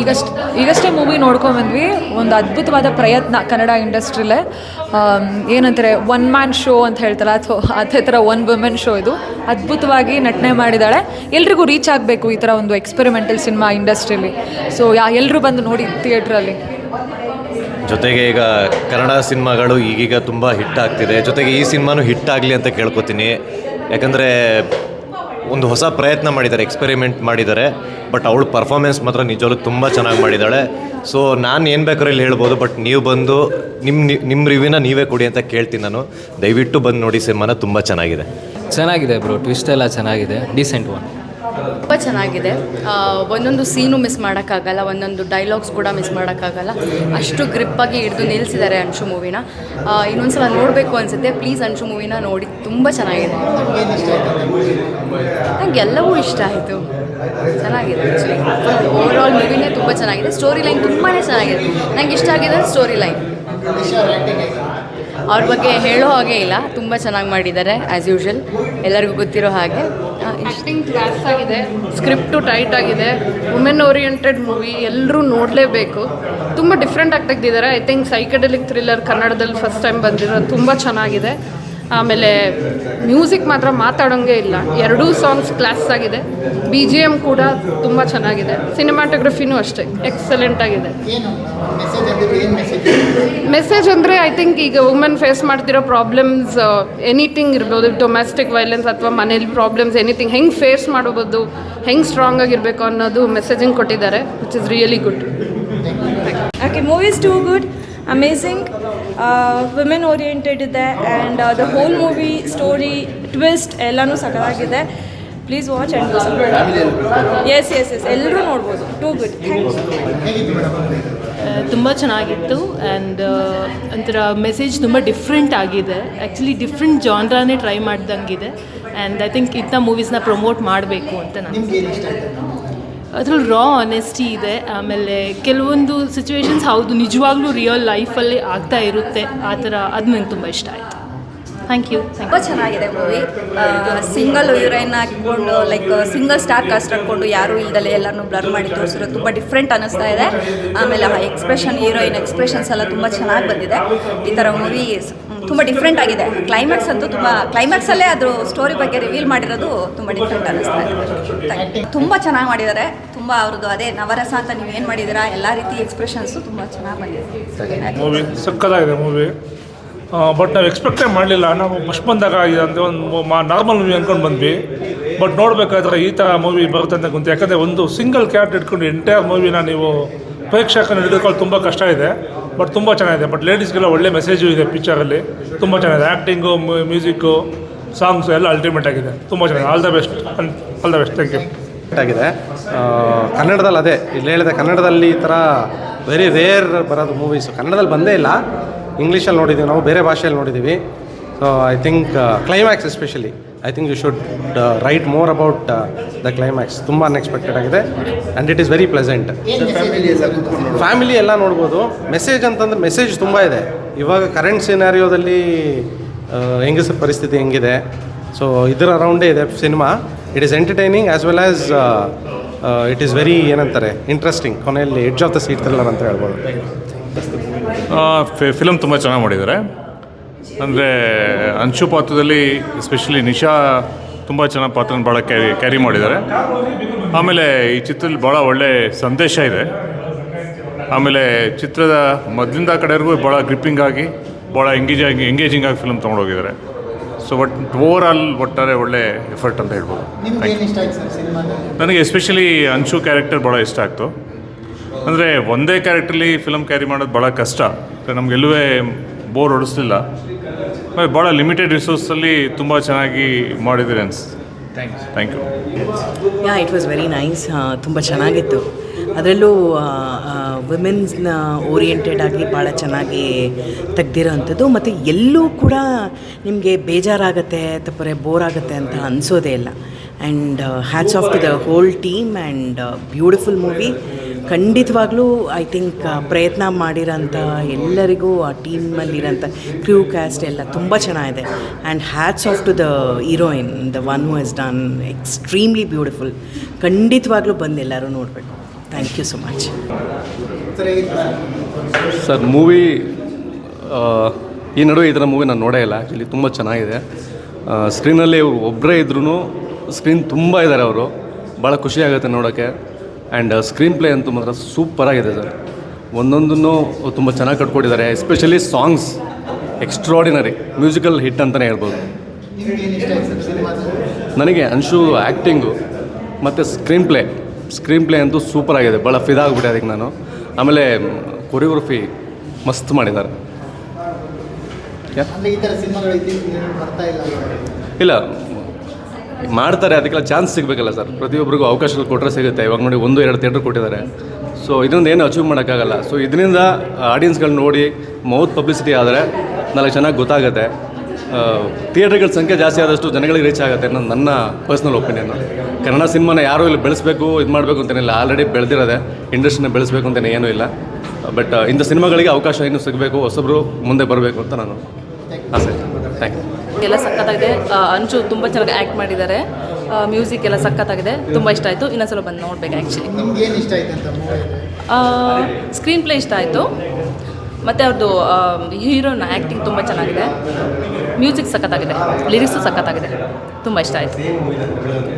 ಈಗಷ್ಟು, ಈಗಷ್ಟೇ ಮೂವಿ ನೋಡ್ಕೊಂಬಂದ್ವಿ ಒಂದು ಅದ್ಭುತವಾದ ಪ್ರಯತ್ನ ಕನ್ನಡ ಇಂಡಸ್ಟ್ರಿಲೇ. ಏನಂತಾರೆ ಒನ್ ಮ್ಯಾನ್ ಶೋ ಅಂತ ಹೇಳ್ತಾರೆ ಅಥವಾ ಅದೇ ಥರ ಒನ್ ವುಮೆನ್ ಶೋ ಇದು. ಅದ್ಭುತವಾಗಿ ನಟನೆ ಮಾಡಿದ್ದಾಳೆ ಎಲ್ರಿಗೂ ರೀಚ್ ಆಗಬೇಕು ಈ ಥರ ಒಂದು ಎಕ್ಸ್ಪೆರಿಮೆಂಟಲ್ ಸಿನಿಮಾ ಇಂಡಸ್ಟ್ರಿಲಿ. ಸೊ ಯಾ ಎಲ್ಲರೂ ಬಂದು ನೋಡಿ ಥಿಯೇಟ್ರಲ್ಲಿ ಜೊತೆಗೆ ಈಗ ಕನ್ನಡ ಸಿನಿಮಾಗಳು ಈಗೀಗ ತುಂಬ ಹಿಟ್ ಆಗ್ತಿದೆ. ಜೊತೆಗೆ ಈ ಸಿನಿಮಾನು ಹಿಟ್ ಆಗಲಿ ಅಂತ ಕೇಳ್ಕೊತೀನಿ. ಯಾಕಂದರೆ ಒಂದು ಹೊಸ ಪ್ರಯತ್ನ ಮಾಡಿದ್ದಾರೆ ಎಕ್ಸ್ಪೆರಿಮೆಂಟ್ ಮಾಡಿದ್ದಾರೆ ಬಟ್ ಅವಳು ಪರ್ಫಾರ್ಮೆನ್ಸ್ ಮಾತ್ರ ನಿಜವಾಗ್ಲೂ ತುಂಬ ಚೆನ್ನಾಗಿ ಮಾಡಿದ್ದಾಳೆ. ಸೊ ನಾನು ಏನು ಬೇಕಾದ್ರೆ ಇಲ್ಲಿ ಹೇಳ್ಬೋದು ಬಟ್ ನೀವು ಬಂದು ನಿಮ್ಮ ನಿಮ್ಮ ರಿವ್ಯೂನ ನೀವೇ ಕೊಡಿ ಅಂತ ಕೇಳ್ತೀನಿ ನಾನು. ದಯವಿಟ್ಟು ಬಂದು ನೋಡಿ ಸಿನಿಮಾನ ತುಂಬ ಚೆನ್ನಾಗಿದೆ. ಚೆನ್ನಾಗಿದೆ ಬ್ರೋ ಟ್ವಿಸ್ಟ್ ಎಲ್ಲ ಚೆನ್ನಾಗಿದೆ ಡಿಸೆಂಟ್ ಒನ್ ತುಂಬ ಚೆನ್ನಾಗಿದೆ. ಒಂದೊಂದು ಸೀನು ಮಿಸ್ ಮಾಡೋಕ್ಕಾಗಲ್ಲ, ಒಂದೊಂದು ಡೈಲಾಗ್ಸ್ ಕೂಡ ಮಿಸ್ ಮಾಡೋಕ್ಕಾಗಲ್ಲ. ಅಷ್ಟು ಗ್ರಿಪ್ಪಾಗಿ ಹಿಡಿದು ನಿಲ್ಲಿಸಿದ್ದಾರೆ ಅಂಶು ಮೂವಿನ. ಇನ್ನೊಂದು ಸಲ ನೋಡಬೇಕು ಅನಿಸುತ್ತೆ. ಪ್ಲೀಸ್ ಅಂಶು ಮೂವಿನ ನೋಡಿ. ತುಂಬ ಚೆನ್ನಾಗಿದೆ. ನಂಗೆ ಎಲ್ಲವೂ ಇಷ್ಟ ಆಯಿತು. ಚೆನ್ನಾಗಿದೆ ಆ್ಯಕ್ಚುಲಿ ಓವರ್ ಆಲ್ ಮೂವಿನೇ ತುಂಬ ಚೆನ್ನಾಗಿದೆ. ಸ್ಟೋರಿ ಲೈನ್ ತುಂಬಾ ಚೆನ್ನಾಗಿದೆ. ನಂಗೆ ಇಷ್ಟ ಆಗಿದೆ ಸ್ಟೋರಿ ಲೈನ್ ಅವ್ರ ಬಗ್ಗೆ ಹೇಳೋ ಹಾಗೆ ಇಲ್ಲ. ತುಂಬ ಚೆನ್ನಾಗಿ ಮಾಡಿದ್ದಾರೆ ಆ್ಯಸ್ ಯೂಶ್ವಲ್ ಎಲ್ಲರಿಗೂ ಗೊತ್ತಿರೋ ಹಾಗೆ. ಕ್ಲಾಸ್ ಆಗಿದೆ. ಸ್ಕ್ರಿಪ್ಟು ಟೈಟ್ ಆಗಿದೆ. ವುಮೆನ್ ಓರಿಯೆಂಟೆಡ್ ಮೂವಿ ಎಲ್ಲರೂ ನೋಡಲೇಬೇಕು. ತುಂಬ ಡಿಫ್ರೆಂಟ್ ಆಗಿ ತೆಗ್ದಿದ್ದಾರೆ. ಐ ಥಿಂಕ್ ಸೈಕಡೆಲಿಕ್ ಥ್ರಿಲ್ಲರ್ ಕನ್ನಡದಲ್ಲಿ ಫಸ್ಟ್ ಟೈಮ್ ಬಂದಿರೋದು ತುಂಬ ಚೆನ್ನಾಗಿದೆ. ಆಮೇಲೆ ಮ್ಯೂಸಿಕ್ ಮಾತ್ರ ಮಾತಾಡೋಂಗೆ ಇಲ್ಲ. ಎರಡೂ ಸಾಂಗ್ಸ್ ಕ್ಲಾಸ್ ಆಗಿದೆ. ಬಿ ಜಿ ಎಂ ಕೂಡ ತುಂಬ ಚೆನ್ನಾಗಿದೆ. ಸಿನಿಮಾಟೋಗ್ರಫಿನೂ ಅಷ್ಟೇ. ಎಕ್ಸಲೆಂಟ್ ಆಗಿದೆ. ಮೆಸೇಜ್ ಅಂದರೆ ಐ ಥಿಂಕ್ ಈಗ ವುಮೆನ್ ಫೇಸ್ ಮಾಡ್ತಿರೋ ಪ್ರಾಬ್ಲಮ್ಸ್ ಎನಿಥಿಂಗ್ ಇರ್ಬೋದು. ಡೊಮೆಸ್ಟಿಕ್ ವೈಲೆನ್ಸ್ ಅಥವಾ ಮನೇಲಿ ಪ್ರಾಬ್ಲಮ್ಸ್ ಎನಿಥಿಂಗ್ ಹೆಂಗೆ ಫೇಸ್ ಮಾಡ್ಬೋದು ಹೆಂಗೆ ಸ್ಟ್ರಾಂಗ್ ಆಗಿರಬೇಕು ಅನ್ನೋದು ಮೆಸೇಜಿಂಗ್ ಕೊಟ್ಟಿದ್ದಾರೆ which is really good okay movies too too good, women oriented ಇದೆ and the whole movie story twist ಎಲ್ಲನೂ ಸಕಲಾಗಿದೆ please watch and S S S ಎಲ್ಲರೂ ನೋಡ್ಬೋದು. ಟೂ ಗುಡ್ ತುಂಬ ಚೆನ್ನಾಗಿತ್ತು ಆ್ಯಂಡ್ ಒಂಥರ ಮೆಸೇಜ್ ತುಂಬ ಡಿಫ್ರೆಂಟ್ ಆಗಿದೆ. ಆ್ಯಕ್ಚುಲಿ ಡಿಫ್ರೆಂಟ್ ಜಾನ್ರಾನೇ ಟ್ರೈ ಮಾಡ್ದಂಗಿದೆ. ಆ್ಯಂಡ್ ಐ ಥಿಂಕ್ ಇಂಥ ಮೂವೀಸ್ನ ಪ್ರಮೋಟ್ ಮಾಡಬೇಕು ಅಂತ ನಾನು ಅದ್ರಲ್ಲಿ ರಾ ಆನೆಸ್ಟಿ ಇದೆ, ಆಮೇಲೆ ಕೆಲವೊಂದು ಸಿಚುವೇಶನ್ಸ್ ಹೌದು, ನಿಜವಾಗ್ಲೂ ರಿಯಲ್ ಲೈಫಲ್ಲಿ ಆಗ್ತಾ ಇರುತ್ತೆ. ಆ ಥರ ಅದು ನಂಗೆ ತುಂಬ ಇಷ್ಟ ಆಯಿತು. ಥ್ಯಾಂಕ್ ಯು ತುಂಬ ಚೆನ್ನಾಗಿದೆ ಮೂವಿ ಸಿಂಗಲ್ ಹೀರೋಯಿನ್ ಹಾಕ್ಕೊಂಡು ಲೈಕ್ ಸಿಂಗಲ್ ಸ್ಟಾರ್ ಕಾಸ್ಟ್ ಹಾಕ್ಕೊಂಡು ಯಾರೂ ಇಲ್ದಲೆ ಎಲ್ಲನೂ ಬ್ಲರ್ ಮಾಡಿ ತೋರಿಸಿರೋ ತುಂಬ ಡಿಫ್ರೆಂಟ್ ಅನ್ನಿಸ್ತಾ ಇದೆ. ಆಮೇಲೆ ಎಕ್ಸ್ಪ್ರೆಷನ್ ಹೀರೋಯಿನ್ ಎಕ್ಸ್ಪ್ರೆಷನ್ಸ್ ಎಲ್ಲ ತುಂಬ ಚೆನ್ನಾಗಿ ಬಂದಿದೆ. ಈ ಥರ ಮೂವಿ ತುಂಬ ಡಿಫ್ರೆಂಟ್ ಆಗಿದೆ. ಕ್ಲೈಮ್ಯಾಕ್ಸ್ ಅಂತೂ ತುಂಬ ಕ್ಲೈಮ್ಯಾಕ್ಸಲ್ಲೇ ಅದು ಸ್ಟೋರಿ ಬಗ್ಗೆ ರಿವೀಲ್ ಮಾಡಿರೋದು ತುಂಬ ಡಿಫ್ರೆಂಟ್ ಅನ್ನಿಸ್ತಾ ಇದೆ. ತುಂಬ ಚೆನ್ನಾಗಿ ಮಾಡಿದ್ದಾರೆ. ತುಂಬ ಅವ್ರದ್ದು ಅದೇ ನವರಸ ಅಂತ ನೀವು ಏನು ಮಾಡಿದ್ದೀರಾ, ಎಲ್ಲ ರೀತಿ ಎಕ್ಸ್ಪ್ರೆಷನ್ಸು ತುಂಬ ಚೆನ್ನಾಗಿ ಬಂದಿದೆ. ಮೂವಿ ಸಕ್ಕತ್ತಾಗಿದೆ ಮೂವಿ ಬಟ್ ನಾವು ಎಕ್ಸ್ಪೆಕ್ಟೇ ಮಾಡಲಿಲ್ಲ. ನಾವು ಫಸ್ಟ್ ಬಂದಾಗ ಅಂತ ಒಂದು ನಾರ್ಮಲ್ ಮೂವಿ ಅಂದ್ಕೊಂಡು ಬಂದ್ವಿ. ಬಟ್ ನೋಡಬೇಕಾದ್ರೆ ಈ ಥರ ಮೂವಿ ಬರುತ್ತೆ ಅಂತ ಗೊತ್ತು ಯಾಕಂದರೆ ಒಂದು ಸಿಂಗಲ್ ಕ್ಯಾರೆಕ್ಟರ್ ಇಟ್ಕೊಂಡು ಎಂಟೈರ್ ಮೂವಿನ ನೀವು ಪ್ರೇಕ್ಷಕನ ಹಿಡಿದುಕೊಳ್ಳೋದು ತುಂಬ ಕಷ್ಟ ಇದೆ. ಬಟ್ ತುಂಬ ಚೆನ್ನಾಗಿದೆ. ಬಟ್ ಲೇಡೀಸ್ಗೆಲ್ಲ ಒಳ್ಳೆ ಮೆಸೇಜು ಇದೆ ಪಿಕ್ಚರಲ್ಲಿ ತುಂಬ ಚೆನ್ನಾಗಿದೆ. ಆ್ಯಕ್ಟಿಂಗು ಮ್ಯೂಸಿಕ್ಕು ಸಾಂಗ್ಸು ಎಲ್ಲ ಅಲ್ಟಿಮೇಟ್ ಆಗಿದೆ. ತುಂಬ ಚೆನ್ನಾಗಿದೆ. All the best all the best thank you ಆಗಿದೆ. ಕನ್ನಡದಲ್ಲಿ ಅದೇ. ಇಲ್ಲಿ ಹೇಳಿದೆ ಕನ್ನಡದಲ್ಲಿ ಈ ಥರ ವೆರಿ ರೇರ್ ಬರೋದು ಮೂವೀಸು ಕನ್ನಡದಲ್ಲಿ ಬಂದೇ ಇಲ್ಲ. ಇಂಗ್ಲೀಷಲ್ಲಿ ನೋಡಿದ್ದೀವಿ ನಾವು, ಬೇರೆ ಭಾಷೆಯಲ್ಲಿ ನೋಡಿದ್ದೀವಿ so I think climax especially I think you should write more about the climax ತುಂಬ ಅನ್ಎಕ್ಸ್ಪೆಕ್ಟೆಡ್ ಆಗಿದೆ. And it is very pleasant family ಎಲ್ಲ ನೋಡ್ಬೋದು. ಮೆಸೇಜ್ ಅಂತಂದ್ರೆ ಮೆಸೇಜ್ ತುಂಬ ಇದೆ. ಇವಾಗ ಕರೆಂಟ್ ಸಿನಾರಿಯೋದಲ್ಲಿ ಹೆಂಗಸರ ಪರಿಸ್ಥಿತಿ ಹೆಂಗಿದೆ. ಸೊ ಇದರ ಅರೌಂಡೇ ಇದೆ cinema it is entertaining as well as it is very ಏನಂತಾರೆ ಇಂಟ್ರೆಸ್ಟಿಂಗ್ ಕೊನೆಯಲ್ಲಿ edge of the seat thriller ಅಂತ ಹೇಳ್ಬೋದು. ಫಿಲಮ್ ತುಂಬ ಚೆನ್ನಾಗಿ ಮಾಡಿದ್ದಾರೆ. ಅಂದರೆ ಅಂಶು ಪಾತ್ರದಲ್ಲಿ ಎಸ್ಪೆಷಲಿ ನಿಶಾ ತುಂಬ ಚೆನ್ನಾಗಿ ಪಾತ್ರನ ಭಾಳ ಕ್ಯಾರಿ ಕ್ಯಾರಿ ಮಾಡಿದ್ದಾರೆ. ಆಮೇಲೆ ಈ ಚಿತ್ರದಲ್ಲಿ ಭಾಳ ಒಳ್ಳೆ ಸಂದೇಶ ಇದೆ. ಆಮೇಲೆ ಚಿತ್ರದ ಮೊದಲಿಂದ ಕಡೆವರೆಗೂ ಭಾಳ ಗ್ರಿಪ್ಪಿಂಗ್ ಆಗಿ ಭಾಳ ಎಂಗೇಜ್ ಆಗಿ ಎಂಗೇಜಿಂಗ್ ಆಗಿ ಫಿಲ್ಮ್ ತೊಗೊಂಡೋಗಿದ್ದಾರೆ. ಸೊ ಬಟ್ ಓವರ್ ಆಲ್ ಒಟ್ಟಾರೆ ಒಳ್ಳೆ ಎಫರ್ಟ್ ಅಂತ ಹೇಳ್ಬೋದು. ನನಗೆ ಎಸ್ಪೆಷಲಿ ಅಂಶು ಕ್ಯಾರೆಕ್ಟರ್ ಭಾಳ ಇಷ್ಟ ಆಗ್ತು. ಅಂದರೆ ಒಂದೇ ಕ್ಯಾರೆಕ್ಟ್ರಲ್ಲಿ ಫಿಲಮ್ ಕ್ಯಾರಿ ಮಾಡೋದು ಭಾಳ ಕಷ್ಟ. ನಮಗೆಲ್ಲೂ ಬೋರ್ ಹೊಡಿಸ್ಲಿಲ್ಲ. ಭಾಳ ಲಿಮಿಟೆಡ್ ರಿಸೋರ್ಸಲ್ಲಿ ತುಂಬ ಚೆನ್ನಾಗಿ ಮಾಡಿದ್ದೀರಿ ಅನ್ಸ್ thank you yeah it was very nice ತುಂಬ ಚೆನ್ನಾಗಿತ್ತು. ಅದರಲ್ಲೂ ವುಮೆನ್ಸ್ನ ಓರಿಯೆಂಟೆಡ್ ಆಗಿ ಭಾಳ ಚೆನ್ನಾಗಿ ತೆಗ್ದಿರೋವಂಥದ್ದು ಮತ್ತು ಎಲ್ಲೂ ಕೂಡ ನಿಮಗೆ ಬೇಜಾರಾಗತ್ತೆ ತಪ್ಪರೆ ಬೋರ್ ಆಗುತ್ತೆ ಅಂತ ಅನಿಸೋದೇ ಇಲ್ಲ. And hats off to the whole team and beautiful movie ಖಂಡಿತವಾಗ್ಲೂ ಐ ಥಿಂಕ್ ಪ್ರಯತ್ನ ಮಾಡಿರೋಂಥ ಎಲ್ಲರಿಗೂ, ಆ ಟೀಮಲ್ಲಿರೋಂಥ ಕ್ರೂ ಕ್ಯಾಸ್ಟ್ ಎಲ್ಲ ತುಂಬ ಚೆನ್ನಾಗಿದೆ. And hats off to the heroine the one who has done extremely beautiful ಖಂಡಿತವಾಗ್ಲೂ ಬಂದು ಎಲ್ಲರೂ ನೋಡಬೇಕು. Thank you so much sir movie ಈ ನಡುವೆ ಥರ ಮೂವಿ ನಾನು ನೋಡೇ ಇಲ್ಲ. ಆ್ಯಕ್ಚುಲಿ ತುಂಬ ಚೆನ್ನಾಗಿದೆ. ಸ್ಕ್ರೀನಲ್ಲಿ ಒಬ್ಬರೇ ಇದ್ರೂ ಸ್ಕ್ರೀನ್ ತುಂಬ ಇದ್ದಾರೆ ಅವರು. ಭಾಳ ಖುಷಿಯಾಗುತ್ತೆ ನೋಡೋಕ್ಕೆ ಆ್ಯಂಡ್ ಸ್ಕ್ರೀನ್ ಪ್ಲೇ ಅಂತೂ ಮಾತ್ರ ಸೂಪರಾಗಿದೆ ಸರ್. ಒಂದೊಂದನ್ನು ತುಂಬ ಚೆನ್ನಾಗಿ ಕಟ್ಕೊಟ್ಟಿದ್ದಾರೆ especially songs extraordinary musical hit ಅಂತಲೇ ಹೇಳ್ಬೋದು. ನನಗೆ ಅಂಶು ಆ್ಯಕ್ಟಿಂಗು ಮತ್ತು ಸ್ಕ್ರೀನ್ ಪ್ಲೇ ಸ್ಕ್ರೀನ್ ಪ್ಲೇ ಅಂತೂ ಸೂಪರ್ ಆಗಿದೆ. ಭಾಳ ಫಿದಾ ಆಗಿಬಿಟ್ಟೆ ಅದಕ್ಕೆ ನಾನು. ಆಮೇಲೆ ಕೊರಿಯೋಗ್ರಫಿ ಮಸ್ತ್ ಮಾಡಿದ್ದಾರೆ? ಇಲ್ಲ. ಮಾಡ್ತಾರೆ, ಅದಕ್ಕೆಲ್ಲ ಚಾನ್ಸ್ ಸಿಗಬೇಕಲ್ಲ ಸರ್. ಪ್ರತಿಯೊಬ್ಬರಿಗೂ ಅವಕಾಶಗಳು ಕೊಟ್ಟರೆ ಸಿಗುತ್ತೆ. ಇವಾಗ ನೋಡಿ ಒಂದು, ಎರಡು ಥಿಯೇಟ್ರ್ ಕೊಟ್ಟಿದ್ದಾರೆ. ಸೊ ಇದರಿಂದ ಏನು ಅಚೀವ್ ಮಾಡೋಕ್ಕಾಗಲ್ಲ. ಸೊ ಇದರಿಂದ ಆಡಿಯನ್ಸ್ಗಳು ನೋಡಿ ಮೌತ್ ಪಬ್ಲಿಸಿಟಿ ಆದರೆ ನಾಲ್ಕು ಚೆನ್ನಾಗಿ ಗೊತ್ತಾಗುತ್ತೆ. ಥಿಯೇಟ್ರ್ಗಳ ಸಂಖ್ಯೆ ಜಾಸ್ತಿ ಆದಷ್ಟು ಜನಗಳಿಗೆ ರೀಚ್ ಆಗುತ್ತೆ ಅನ್ನೋದು ನನ್ನ ಪರ್ಸ್ನಲ್ ಒಪಿನಿಯನ್ನು ಕನ್ನಡ ಸಿನಿಮಾನ ಯಾರೂ ಇಲ್ಲಿ ಬೆಳೆಸಬೇಕು, ಇದು ಮಾಡಬೇಕು ಅಂತೇನಿಲ್ಲ. ಆಲ್ರೆಡಿ ಬೆಳೆದಿರೋದೆ. ಇಂಡಸ್ಟ್ರಿನ ಬೆಳೆಸಬೇಕು ಅಂತಲೇ ಏನೂ ಇಲ್ಲ. ಬಟ್ ಇಂಥ ಸಿನಿಮಾಗಳಿಗೆ ಅವಕಾಶ ಇನ್ನೂ ಸಿಗಬೇಕು. ಹೊಸಬ್ರು ಮುಂದೆ ಬರಬೇಕು ಅಂತ ನಾನು ಆಸೆ. ಥ್ಯಾಂಕ್ ಯು ಎಲ್ಲ ಸಕ್ಕತ್ತಾಗಿದೆ ಅಂಜು ಅಂಚು ತುಂಬ ಚೆನ್ನಾಗಿ ಆ್ಯಕ್ಟ್ ಮಾಡಿದ್ದಾರೆ. ಮ್ಯೂಸಿಕ್ ಎಲ್ಲ ಸಖತ್ತಾಗಿದೆ. ತುಂಬ ಇಷ್ಟ ಆಯಿತು. ಇನ್ನೊಂದ್ಸಲ ಬಂದು ನೋಡ್ಬೇಕು ಆ್ಯಕ್ಚುಲಿ ಸ್ಕ್ರೀನ್ ಪ್ಲೇ ಇಷ್ಟ ಆಯಿತು. ಮತ್ತು ಅವ್ರದ್ದು ಹೀರೋನ ಆ್ಯಕ್ಟಿಂಗ್ ತುಂಬ ಚೆನ್ನಾಗಿದೆ. ಮ್ಯೂಸಿಕ್ ಸಖತ್ತಾಗಿದೆ. ಲಿರಿಕ್ಸು ಸಖತ್ತಾಗಿದೆ. ತುಂಬ ಇಷ್ಟ ಆಯಿತು.